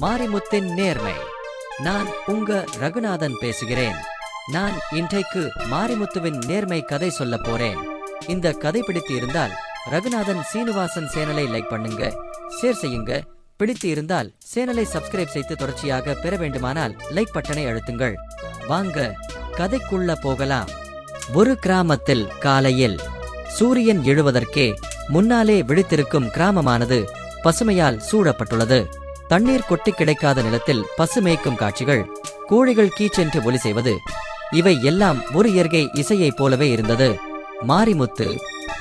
மாரிமுத்தின் நேர்மை. நான் உங்க ரகுநாதன் பேசுகிறேன். நான் இன்றைக்கு மாரிமுத்துவின் நேர்மை கதை சொல்ல போறேன். இந்த கதை பிடித்து இருந்தால் ரகுநாதன் சீனிவாசன் சேனலை லைக் பண்ணுங்க. ஷேர் செய்யுங்க. பிடித்து இருந்தால் சேனலை சப்ஸ்கிரைப் செய்து தொடர்ச்சியாக பெற வேண்டுமானால் லைக் பட்டனை அழுத்துங்கள். வாங்க கதைக்குள்ள போகலாம். ஒரு கிராமத்தில் காலையில் சூரியன் எழுவதற்கே முன்னாலே விழித்திருக்கும் கிராமமானது பசுமையால் சூழப்பட்டுள்ளது. தண்ணீர் கொட்டி கிடைக்காத நிலத்தில் பசு மேய்க்கும் காட்சிகள் கோழிகள் கீச்சென்று ஒலி செய்வது இவை எல்லாம் ஒரு இயற்கை இசையைப் போலவே இருந்தது. மாரிமுத்து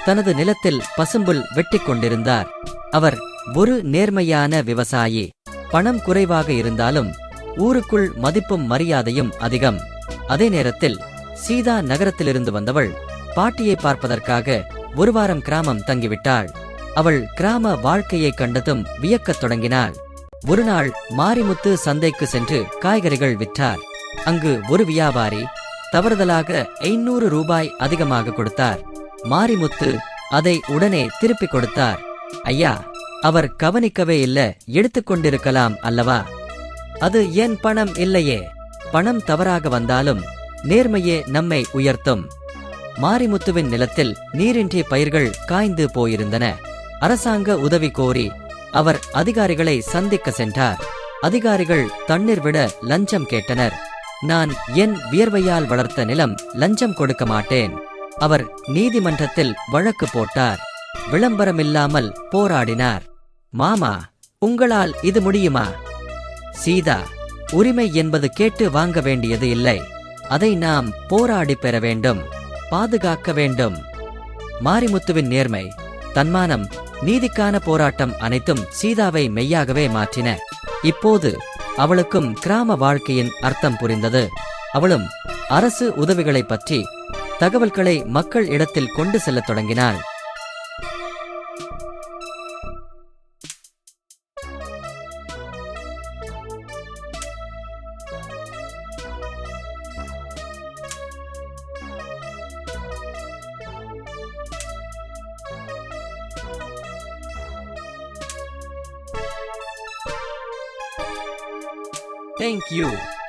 தனது நிலத்தில் பசும்புல் வெட்டிக் கொண்டிருந்தார். அவர் ஒரு நேர்மையான விவசாயி பணம் குறைவாக இருந்தாலும் ஊருக்குள் மதிப்பும் மரியாதையும் அதிகம். அதே நேரத்தில் சீதா நகரத்திலிருந்து வந்தவள் பாட்டியை பார்ப்பதற்காக ஒரு வாரம் கிராமம் தங்கிவிட்டாள். அவள் கிராம வாழ்க்கையை கண்டதும் வியக்கத் தொடங்கினாள். ஒரு நாள் மாரிமுத்து சந்தைக்கு சென்று காய்கறிகள் விற்றார். அங்கு ஒரு வியாபாரி தவறுதலாக ஐநூறு ரூபாய் அதிகமாக கொடுத்தார். மாரிமுத்து அதை உடனே திருப்பிக் கொடுத்தார். ஐயா அவர் கவனிக்கவே இல்ல எடுத்துக்கொண்டிருக்கலாம் அல்லவா? அது ஏன் பணம் இல்லையே? பணம் தவறாக வந்தாலும் நேர்மையே நம்மை உயர்த்தும். மாரிமுத்துவின் நிலத்தில் நீரின்றி பயிர்கள் காய்ந்து போயிருந்தன. அரசாங்க உதவி கோரி அவர் அதிகாரிகளை சந்திக்க சென்றார். அதிகாரிகள் தண்ணீர் விட லஞ்சம் கேட்டனர். நான் என் வியர்வையால் வளர்த்த நிலம் லஞ்சம் கொடுக்க மாட்டேன். அவர் நீதிமன்றத்தில் வழக்கு போட்டார். விளம்பரமில்லாமல் போராடினார். மாமா உங்களால் இது முடியுமா? சீதா உரிமை என்பது கேட்டு வாங்க வேண்டியது இல்லை. அதை நாம் போராடி பெற வேண்டும். பாதுகாக்க வேண்டும். மாரிமுத்துவின் நேர்மை தன்மானம் நீதிக்கான போராட்டம் அனைத்தும் சீதாவை மெய்யாகவே மாற்றின. இப்போது அவளுக்கும் கிராம வாழ்க்கையின் அர்த்தம் புரிந்தது. அவளும் அரசு உதவிகளை பற்றி தகவல்களை மக்கள் இடத்தில் கொண்டு செல்லத் தொடங்கினாள். Thank you.